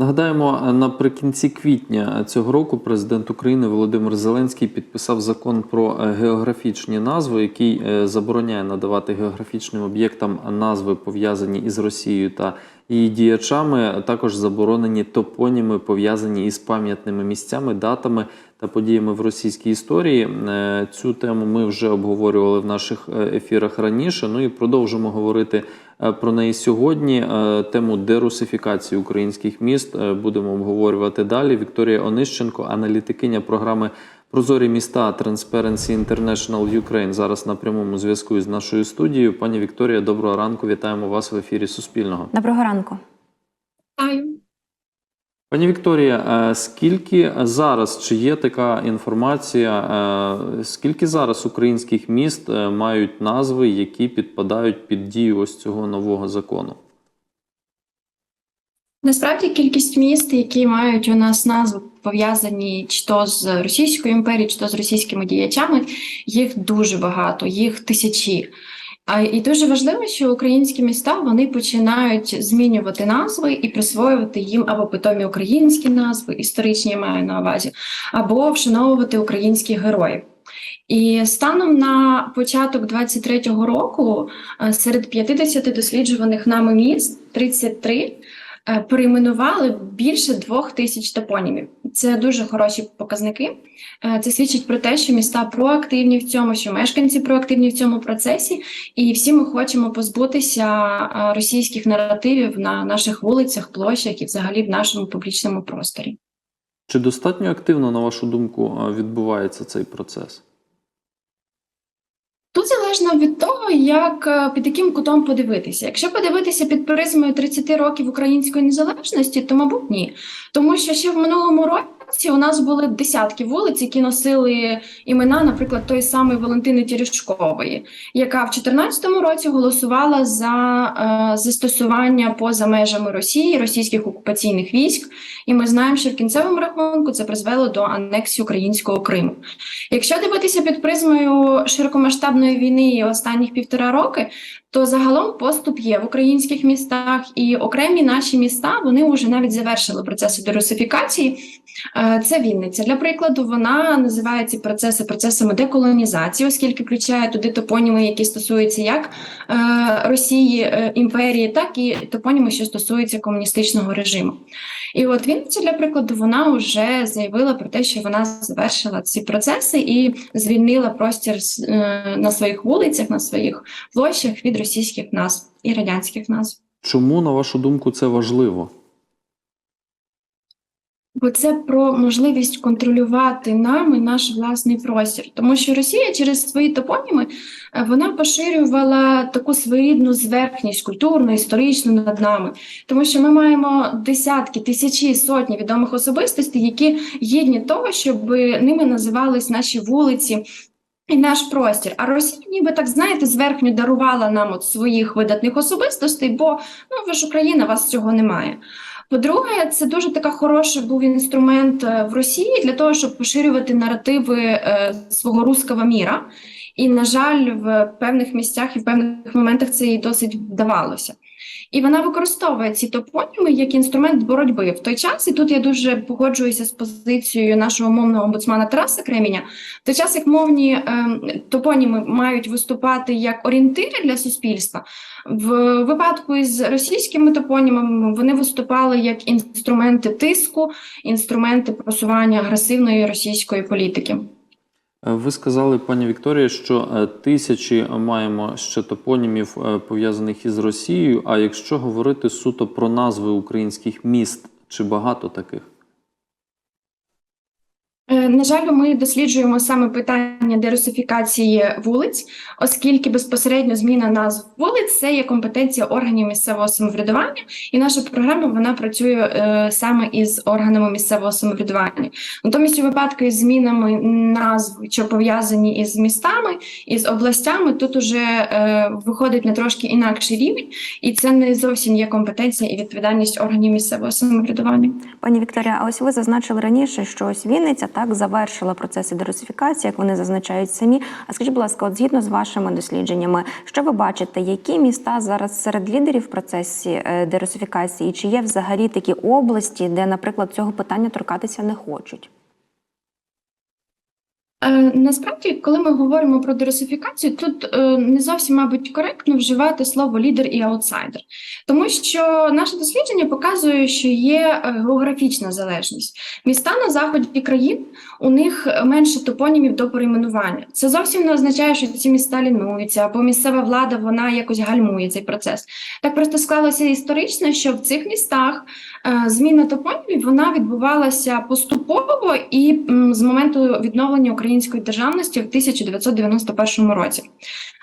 Нагадаємо, наприкінці квітня цього року президент України Володимир Зеленський підписав закон про е, географічні назви, який е, забороняє надавати географічним об'єктам назви пов'язані із Росією та її діячами. Також заборонені топоніми, пов'язані із пам'ятними місцями, датами та подіями в російській історії. Е, Цю тему ми вже обговорювали в наших е, ефірах раніше. Ну і продовжимо говорити е, про неї сьогодні. Тему дерусифікації українських міст будемо обговорювати далі. Вікторія Онищенко, аналітикиня програми Прозорі міста Transparency International Ukraine, зараз на прямому зв'язку із нашою студією. Пані Вікторія, доброго ранку. Вітаємо вас в ефірі Суспільного. Доброго ранку. Вітаю. Пані Вікторія, е, скільки зараз чи є така інформація? е, Скільки зараз українських міст е, мають назви, які підпадають під дію ось цього нового закону? Насправді кількість міст, які мають у нас назви пов'язані чи то з Російською імперією, чи то з російськими діячами, їх дуже багато, їх тисячі. А і дуже важливо, що українські міста вони починають змінювати назви і присвоювати їм або питомі українські назви, історичні маю на увазі, або вшановувати українських героїв. І станом на початок 23-го року е, серед 50 досліджуваних нами міст 33 е, перейменували більше двох тисяч топонімів. Це дуже хороші показники. Е, Це свідчить про те, що міста проактивні в цьому, що мешканці проактивні в цьому процесі, і всі ми хочемо позбутися е, російських наративів на наших вулицях, площах і взагалі в нашому публічному просторі. Чи достатньо активно, на вашу думку, е, відбувається цей процес? Тут залежно від того, як е, під яким кутом подивитися. Якщо подивитися під призмою 30 років української незалежності, то мабуть ні. Тому що ще в минулому році у нас були десятки вулиць, які носили імена, наприклад, тої самої Валентини Тірішкової, яка в 2014 році голосувала за е, застосування поза межами Росії російських окупаційних військ. І ми знаємо, що в кінцевому рахунку це призвело до анексії українського Криму. Якщо дивитися під призмою широкомасштабної війни останніх півтора роки, то загалом поступ є в українських містах, і окремі наші міста вони вже навіть завершили процеси дерусифікації. Е, Це Вінниця. Для прикладу, вона називає ці процеси процесами деколонізації, оскільки включає туди топоніми, які стосуються як е, Росії е, імперії, так і топоніми, що стосуються комуністичного режиму. І от Вінниця, для прикладу, вона вже заявила про те, що вона завершила ці процеси і звільнила простір на своїх вулицях, на своїх площах від російських назв і радянських назв. Чому, на вашу думку, це важливо? Бо це про можливість контролювати нами наш власний простір, тому що Росія через свої топоніми е, вона поширювала таку своєрідну зверхність культурну, історичну над нами, тому що ми маємо десятки, тисячі, сотні відомих особистостей, які гідні того, щоб ними називались наші вулиці. І наш простір. А Росія, ніби так знаєте, зверхньо дарувала нам от своїх видатних особистостей, бо ну ви ж Україна, вас цього немає. По-друге, це дуже така хороший був інструмент е, в Росії для того, щоб поширювати наративи е, свого руського міра. І, на жаль, в певних місцях і в певних моментах це їй досить вдавалося. І вона використовує ці топоніми як інструмент боротьби в той час. І тут я дуже погоджуюся з позицією нашого мовного омбудсмана Тараса Креміня. В той час, як мовні е, топоніми мають виступати як орієнтири для суспільства, в випадку із російськими топонімами вони виступали як інструменти тиску, інструменти просування агресивної російської політики. Е, Ви сказали, пані Вікторія, що е, тисячі маємо ще топонімів е, пов'язаних із Росією. А якщо говорити суто про назви українських міст, чи багато таких? Е, На жаль, ми досліджуємо саме питання дерусифікації вулиць, оскільки безпосередньо зміна назв вулиць це є компетенція органів місцевого самоврядування, і наша програма вона працює е, саме із органами місцевого самоврядування. Натомість, у випадку із змінами назв, що пов'язані із містами із областями, тут уже е, виходить на трошки інакший рівень, і це не зовсім є компетенція і відповідальність органів місцевого самоврядування. Пані Вікторія, а ось ви зазначили раніше, що ось Вінниця так завершила процеси дерусифікації, як вони зазначають самі. А скажіть, будь ласка, от згідно з вашими дослідженнями, що ви бачите, які міста зараз серед лідерів в процесі е, дерусифікації, і чи є взагалі такі області, де, наприклад, цього питання торкатися не хочуть? Е, Насправді, коли ми говоримо про дерусифікацію, тут е, не зовсім, мабуть, коректно вживати слово лідер і аутсайдер, тому що наше дослідження показує, що є е, географічна залежність. Міста на заході країн у них менше топонімів до перейменування. Це зовсім не означає, що ці міста лінуються, або місцева влада вона якось гальмує цей процес. Так просто склалося історично, що в цих містах зміна топонімів вона відбувалася поступово і з моменту відновлення української державності в 1991 році.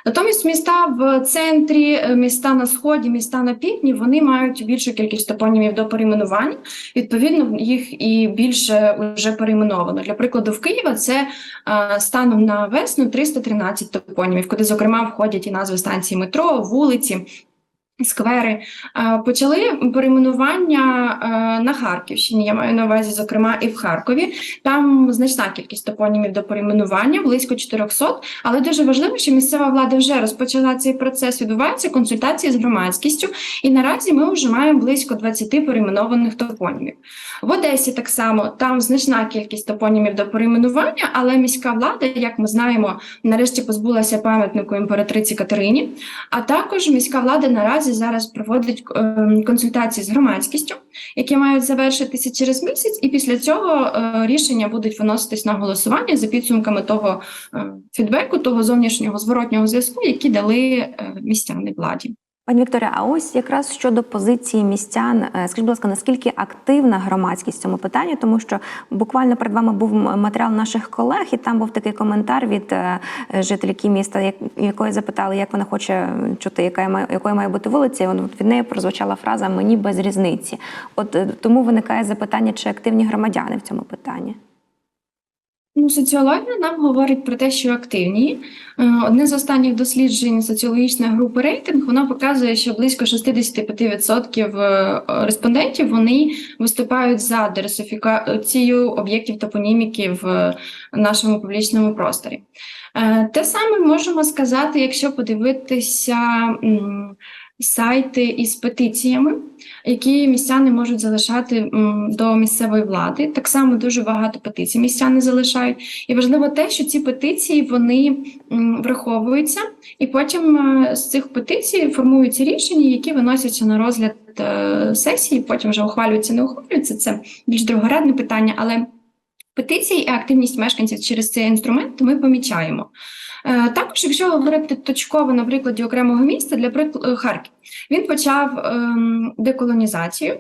Натомість міста в центрі, е, міста на сході, міста на півдні вони мають більшу кількість топонімів до перейменування. Відповідно, їх і більше вже перейменовано. Для прикладу, в Києва це е, станом на весну 313 топонімів, куди зокрема входять і назви станції метро, вулиці. Сквери Е, почали перейменування е, на Харківщині. Я маю на увазі, зокрема, і в Харкові. Там значна кількість топонімів до перейменування, близько 400, Але дуже важливо, що місцева влада вже розпочала цей процес. Відбуваються консультації з громадськістю, і наразі ми вже маємо близько 20 перейменованих топонімів. В Одесі так само там значна кількість топонімів до перейменування, але міська влада, як ми знаємо, нарешті позбулася пам'ятнику імператриці Катерині. А також міська влада наразі зараз проводить е, консультації з громадськістю, які мають завершитися через місяць, і після цього е, рішення будуть виноситись на голосування за підсумками того е, фідбеку, того зовнішнього зворотнього зв'язку, які дали містяни владі. Пані Вікторія, а ось якраз щодо позиції містян, е, скажіть, будь ласка, наскільки активна громадськість в цьому питанні? Тому що буквально перед вами був матеріал наших колег, і там був такий коментар від е, жительки міста, як- якої запитали, як вона хоче чути, яка має якою має бути вулиця. І від неї прозвучала фраза Мені без різниці. От е, тому виникає запитання, чи активні громадяни в цьому питанні. Ну, соціологія нам говорить про те, що активні. Е, Одне з останніх досліджень соціологічної групи рейтинг воно показує, що близько 65% е, респондентів вони виступають за дересифікацію об'єктів топоніміки в е, нашому публічному просторі. Те саме можемо сказати, якщо подивитися сайти із петиціями, які містяни можуть залишати до місцевої влади. Так само дуже багато петицій містяни залишають. І важливо те, що ці петиції вони враховуються, і потім е, з цих петицій формуються рішення, які виносяться на розгляд е, сесії, потім вже ухвалюються, не ухвалюються. Це більш другорядне питання, але петиції і активність мешканців через цей інструмент ми помічаємо. Е, Також, якщо говорити точково на прикладі окремого міста, для прикладу Харків, він почав ем, деколонізацію,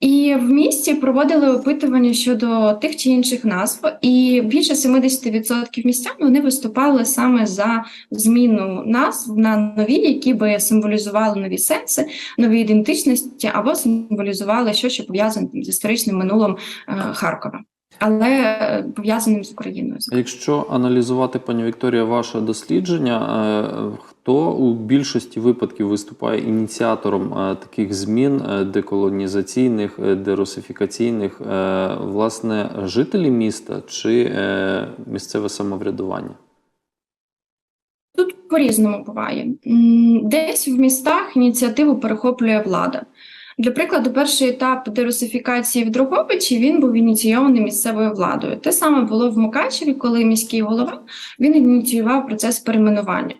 і в місті проводили опитування щодо тих чи інших назв, і більше 70% містян вони виступали саме за зміну назв на нові, які би символізували нові сенси, нові ідентичності або символізували щось, що пов'язане з історичним минулим е, Харкова, але пов'язаним з Україною. А Якщо аналізувати, пані Вікторія, ваше дослідження, е, хто у більшості випадків виступає ініціатором е, таких змін е, деколонізаційних, дерусифікаційних, власне, жителі міста чи місцеве самоврядування? Тут по-різному буває. Десь в містах ініціативу перехоплює влада. Для прикладу, перший етап дерусифікації в Дрогобичі він був ініційований місцевою владою. Те саме було в Мукачеві, коли міський голова він ініціював процес перейменування.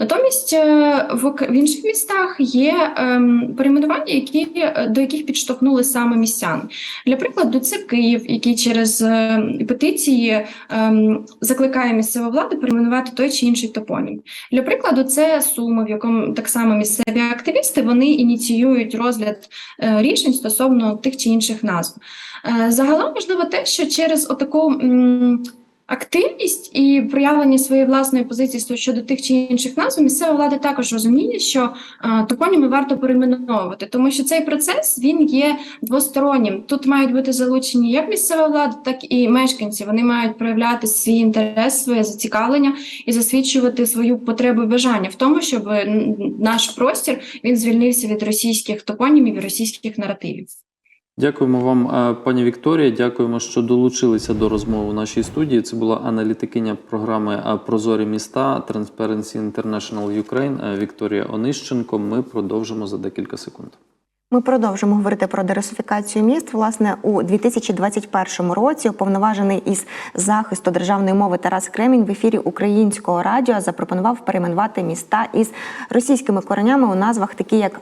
Натомість е, в, інших містах є ем, перейменування, які, е, до яких підштовхнули саме містяни. Для прикладу, це Київ, який через е, петиції ем, закликає місцеву владу перейменувати той чи інший топонім. Для прикладу, це Суми, в якому так само місцеві активісти вони ініціюють розгляд рішень стосовно тих чи інших назв. Загалом важливо те, що через отаку активність і проявлення своєї власної позиції щодо тих чи інших назв, місцева влада також розуміє, що е, топоніми варто перейменовувати, тому що цей процес він є двостороннім. Тут мають бути залучені як місцева влада, так і мешканці. Вони мають проявляти свій інтерес, своє зацікавлення і засвідчувати свою потребу і бажання в тому, щоб наш простір він звільнився від російських топонімів і російських наративів. Дякуємо вам, е, пані Вікторія. Дякуємо, що долучилися до розмови у нашій студії. Це була аналітикиня програми е, Прозорі міста Transparency International Ukraine е, Вікторія Онищенко. Ми продовжимо за декілька секунд. Ми продовжимо говорити про дерусифікацію міст. Власне, у 2021 році уповноважений із захисту державної мови Тарас Кремінь в ефірі українського радіо запропонував перейменувати міста із російськими коренями у назвах, такі як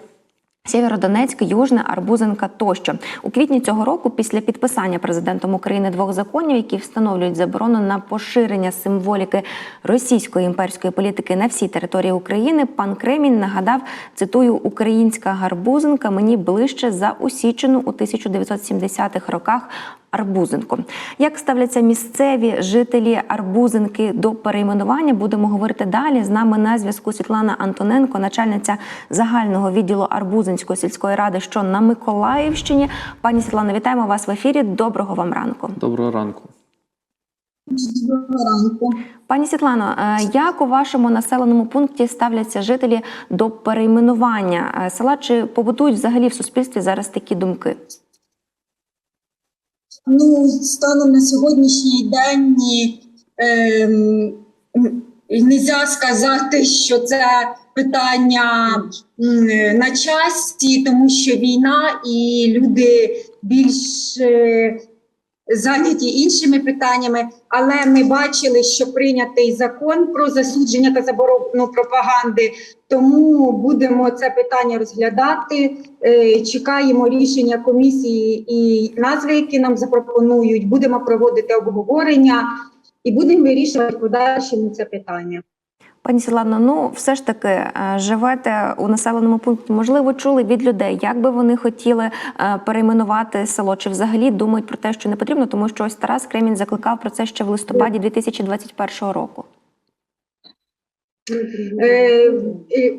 Сєвєродонецьк, Южне, Арбузенка тощо у квітні цього року, після підписання президентом України двох законів, які встановлюють заборону на поширення символіки російської імперської політики на всій території України, пан Кремінь нагадав, цитую, українська гарбузенка мені ближче за усічену у 1970-х роках. Арбузинку. Як ставляться місцеві жителі Арбузинки до перейменування? Будемо говорити далі. З нами на зв'язку Світлана Антоненко, начальниця загального відділу Арбузинської сільської ради, що на Миколаївщині. Пані Світлано, вітаємо вас в ефірі. Доброго вам ранку. Доброго ранку. Доброго ранку. Пані Світлано, е, як у вашому населеному пункті ставляться жителі до перейменування е, села? Чи побутують взагалі в суспільстві зараз такі думки? Ну, станом на сьогоднішній день ем, можна сказати, що це питання на часі, тому що війна і люди більш е, зайняті іншими питаннями. Але ми бачили, що прийнятий закон про засудження та заборону пропаганди. Тому будемо це питання розглядати. Е, Чекаємо рішення комісії і назви, які нам запропонують. Будемо проводити обговорення і будемо вирішувати подальшому це питання. Пані Світлано, ну все ж таки е, живете у населеному пункті. Можливо, чули від людей, як би вони хотіли е, перейменувати село, чи взагалі думають про те, що не потрібно, тому що ось Тарас Кремінь закликав про це ще в листопаді 2021 року. Е,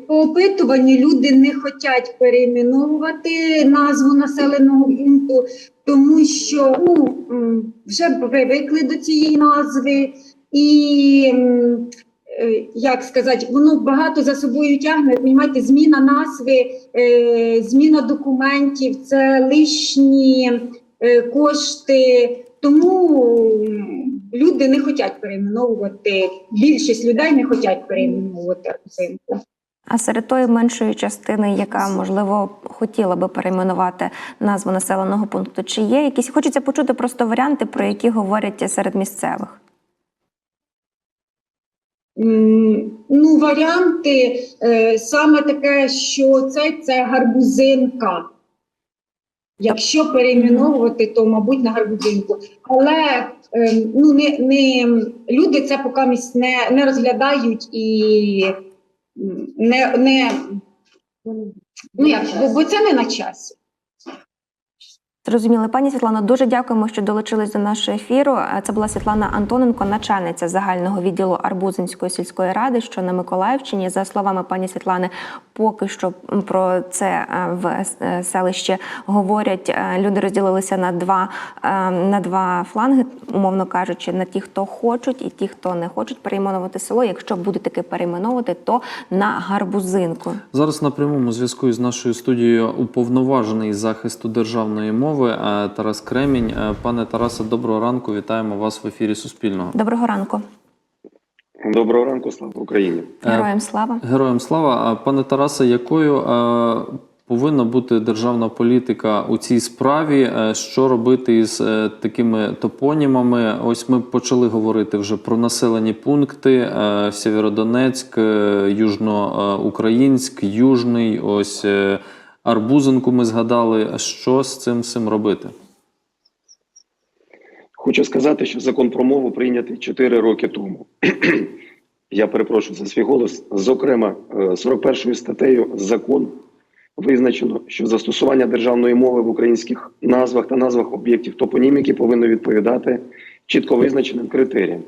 По опитуванню люди не хочуть перейменовувати назву населеного пункту, тому що ну, вже привикли до цієї назви, і як сказати, воно багато за собою тягне. Понімаєте, зміна назви, е, зміна документів, це лишні е, кошти. Тому люди не хочуть перейменовувати. Більшість людей не хочуть перейменовувати ринку. А серед тої меншої частини, яка можливо хотіла би перейменувати назву населеного пункту, чи є якісь хочеться почути просто варіанти, про які говорять серед місцевих. Ну, варіанти е, саме таке, що це, це гарбузинка. Якщо перейменовувати, то, мабуть, на гарбузинку. Але е, ну, не, не, люди це поки не, не розглядають і не, не ну, як, бо це не на часі. Зрозуміли, пані Світлано, дуже дякуємо, що долучились до нашого ефіру. Це була Світлана Антоненко, начальниця загального відділу Арбузинської сільської ради, що на Миколаївщині. За словами пані Світлани, поки що про це е, в е, селищі говорять. Е, Люди розділилися на два на два фланги, умовно кажучи, на ті, хто хочуть, і ті, хто не хочуть перейменувати село. Якщо буде таки перейменовувати, то на гарбузинку. Зараз на прямому зв'язку із нашою студією уповноважений захисту державної мови е, Тарас Кремінь. Пане Тарасе, доброго ранку. Вітаємо вас в ефірі Суспільного. Доброго ранку, Доброго ранку, слава Україні. Е, героям слава. Героям слава. А, Пане Тарасе, якою повинна бути державна політика у цій справі? Е, Що робити із е, такими топонімами? Ось ми почали говорити вже про населені пункти: Сєвєродонецьк, Южноукраїнськ, Южний, ось Арбузинку ми згадали. Що з цим всім робити? Хочу сказати, що закон про мову прийнятий 4 роки тому. Я перепрошую за свій голос. Зокрема, е, 41 статтею закону визначено, що застосування державної мови в українських назвах та назвах об'єктів топоніміки повинно відповідати чітко визначеним критеріям.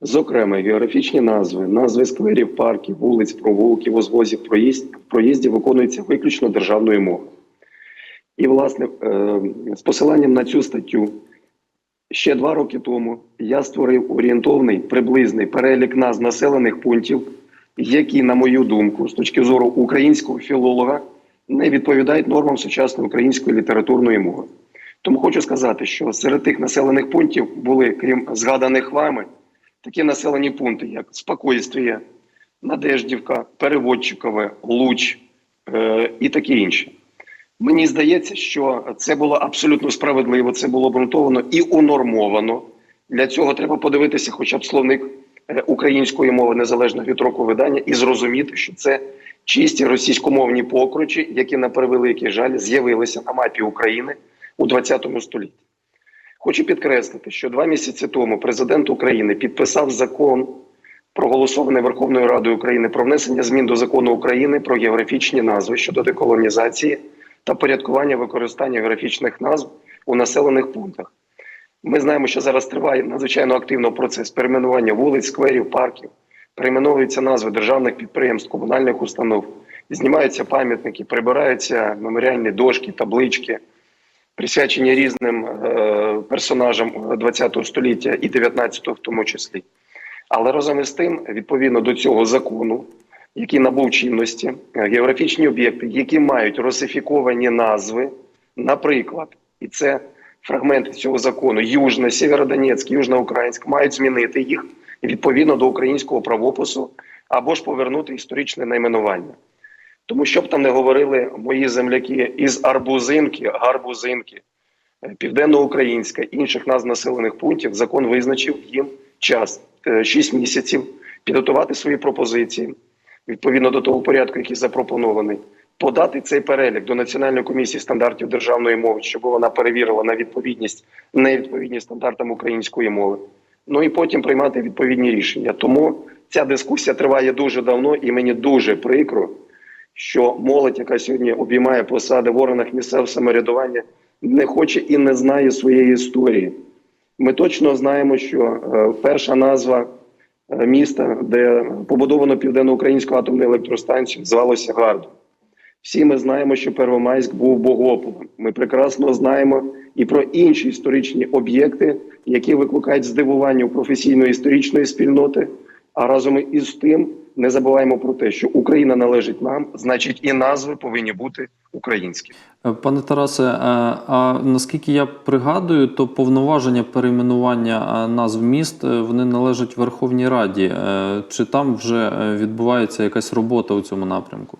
Зокрема, географічні назви, назви скверів, парків, вулиць, провулків, узвозів, проїзд, проїздів виконуються виключно державною мовою. І, власне, е, з посиланням на цю статтю Ще два роки тому я створив орієнтовний приблизний перелік назв населених пунктів, які, на мою думку, з точки зору українського філолога, не відповідають нормам сучасної української літературної мови. Тому хочу сказати, що серед тих населених пунктів були, крім згаданих вами, такі населені пункти, як Спокойствіє, Надеждівка, Переводчикове, Луч е, і такі інші. Мені здається, що це було абсолютно справедливо, це було обґрунтовано і унормовано. Для цього треба подивитися, хоча б словник е, української мови незалежно від року видання, і зрозуміти, що це чисті російськомовні покручі, які на превеликий жаль з'явилися на мапі України у 20 столітті. Хочу підкреслити, що два місяці тому президент України підписав закон, проголосований Верховною Радою України про внесення змін до закону України про географічні назви щодо деколонізації та порядкування використання географічних назв у населених пунктах. Ми знаємо, що зараз триває надзвичайно активно процес перейменування вулиць, скверів, парків, перейменовуються назви державних підприємств, комунальних установ, знімаються пам'ятники, прибираються меморіальні дошки, таблички, присвячені різним е, персонажам ХХ століття і 19-го в тому числі. Але разом із тим, відповідно до цього закону, який набув чинності, е, географічні об'єкти, які мають русифіковані назви, наприклад, і це фрагменти цього закону Южна, Сєвєродонецьк, Южноукраїнськ, мають змінити їх відповідно до українського правопису або ж повернути історичне найменування. Тому що б там не говорили мої земляки із Арбузинки, Гарбузинки, е, Південноукраїнська, інших назв населених пунктів, закон визначив їм час 6 місяців підготувати свої пропозиції відповідно до того порядку, який запропонований, подати цей перелік до Національної комісії стандартів державної мови, щоб вона перевірила на відповідність невідповідність стандартам української мови. Ну і потім приймати відповідні рішення. Тому ця дискусія триває дуже давно, і мені дуже прикро, що молодь, яка сьогодні обіймає посади в органах місцевого самоврядування, не хоче і не знає своєї історії. Ми точно знаємо, що е, перша назва е, міста, де побудовано південноукраїнську атомну електростанцію, звалося Гардо. Всі ми знаємо, що Первомайськ був Богополем. Ми прекрасно знаємо і про інші історичні об'єкти, які викликають здивування у професійної історичної спільноти. А разом із тим не забуваємо про те, що Україна належить нам, значить, і назви повинні бути українські. Пане Тарасе, е, а наскільки я пригадую, то повноваження перейменування е, назв міст е, вони належать Верховній Раді. Чи там вже відбувається якась робота у цьому напрямку?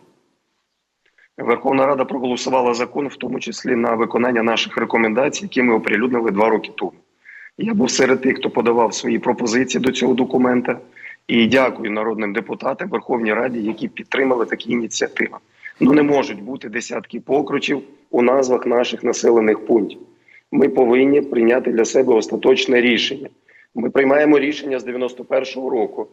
Верховна Рада проголосувала закон, в тому числі на виконання наших рекомендацій, які ми оприлюднили два роки тому. Я був серед тих, хто подавав свої пропозиції до цього документа. І дякую народним депутатам Верховній Раді, які підтримали такі ініціативи. Ну не можуть бути десятки покручів у назвах наших населених пунктів. Ми повинні прийняти для себе остаточне рішення. Ми приймаємо рішення з 91-го року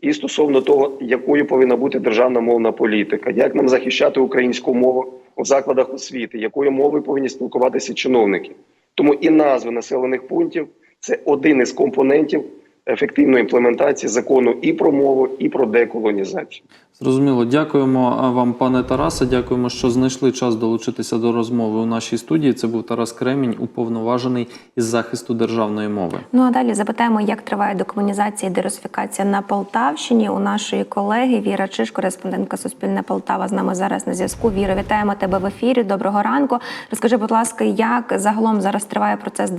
і стосовно того, якою повинна бути державна мовна політика, як нам захищати українську мову у закладах освіти, якою мовою повинні спілкуватися чиновники. Тому і назви населених пунктів це один із компонентів ефективної імплементації закону і про мову, і про деколонізацію. Зрозуміло, дякуємо вам, пане Тарасе. Дякуємо, що знайшли час долучитися до розмови у нашій студії. Це був Тарас Кремінь, уповноважений із захисту державної мови. Ну а далі запитаємо, як триває декомунізація і дерусифікація на Полтавщині. У нашої колеги Віра Чиш, кореспондентка Суспільне Полтава, з нами зараз на зв'язку. Віра, вітаємо тебе в ефірі. Доброго ранку. Розкажи, будь ласка, як загалом зараз триває процес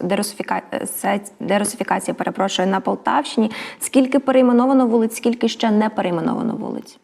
дерусифікації, дерусифікації, перепрошую, на Полтавщині? Скільки перейменовано вулиць, скільки ще не перейменовано вулиць?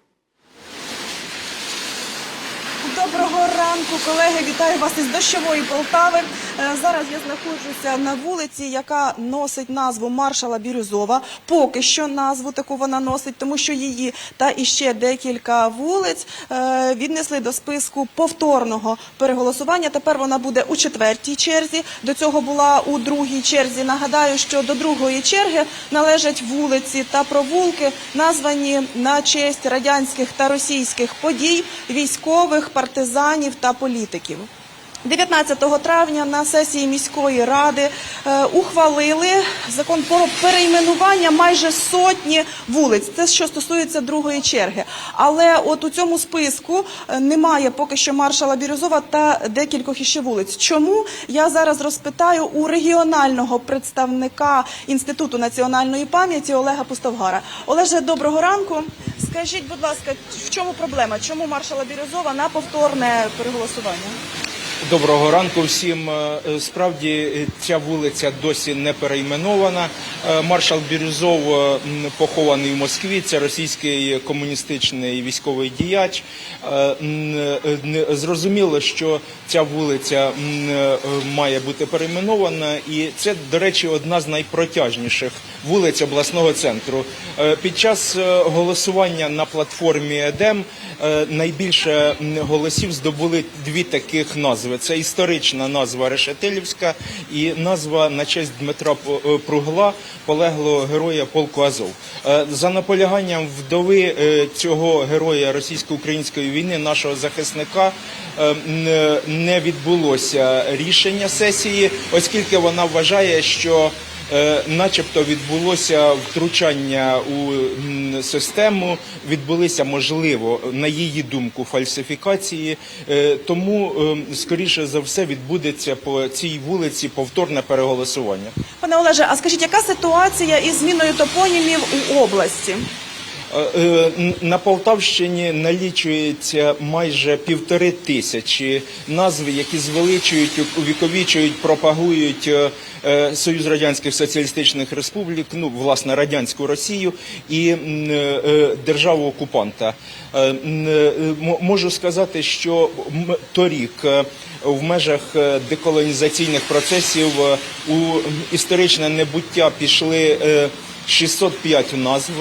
Доброго ранку, колеги. Вітаю вас із дощової Полтави. Е, Зараз я знаходжуся на вулиці, яка носить назву Маршала Бірюзова. Поки що назву таку вона носить, тому що її та іще декілька вулиць е, віднесли до списку повторного переголосування. Тепер вона буде у четвертій черзі. До цього була у другій черзі. Нагадаю, що до другої черги належать вулиці та провулки, названі на честь радянських та російських подій, військових, партизанів та політиків. 19 травня на сесії міської ради е, ухвалили закон про перейменування майже сотні вулиць. Це що стосується другої черги. Але от у цьому списку е, немає поки що маршала Бірюзова та декількох іще вулиць. Чому я зараз розпитаю у регіонального представника інституту національної пам'яті Олега Пустовгара? Олеже, доброго ранку. Скажіть, будь ласка, в чому проблема? Чому маршала Бірюзова на повторне переголосування? Доброго ранку всім. Е, Справді е, ця вулиця досі не перейменована. Е, Маршал Бірюзов е, похований в Москві. Це російський комуністичний військовий діяч. Е, е, Зрозуміло, що ця вулиця е, має бути перейменована, і це, до речі, одна з найпротяжніших вулиць обласного центру. Е, Під час е, голосування на платформі ЕДЕМ е, найбільше голосів здобули дві таких назви: це історична назва Решетилівська і назва на честь Дмитра е, Пругла, полеглого героя полку Азов. Е, За наполяганням вдови е, цього героя російсько-української війни, нашого захисника, не відбулося рішення сесії, оскільки вона вважає, що начебто відбулося втручання у систему, відбулися, можливо, на її думку, фальсифікації. Е, Тому, е, скоріше за все, відбудеться по цій вулиці повторне переголосування. Пане Олеже, а скажіть, яка ситуація із зміною топонімів у області? Е, е, На Полтавщині налічується майже півтори тисячі назв, які звеличують, увіковічують, пропагують е, Союз Радянських Соціалістичних Республік, ну власне радянську Росію і державу окупанта. Можу сказати, що торік в межах деколонізаційних процесів у історичне небуття пішли. е, 605 назв,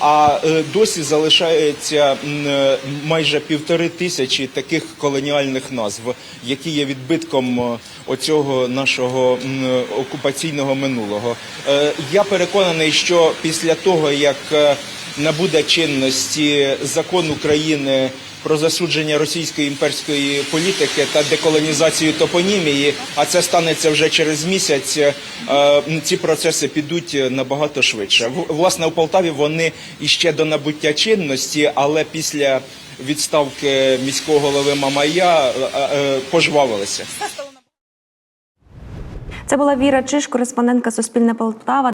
а е, досі залишається е, майже півтори тисячі таких колоніальних назв, які є відбитком е, оцього нашого е, окупаційного минулого. Е, Я переконаний, що після того, як е, набуде чинності закон України про засудження російської імперської політики та деколонізацію топонімії, а це станеться вже через місяць. е, Ці процеси підуть набагато швидше. Власне, у Полтаві вони іще до набуття чинності, але після відставки міського голови Мамая е, е, пожвавилися. Це була Віра Чиш, кореспондентка Суспільне Полтава.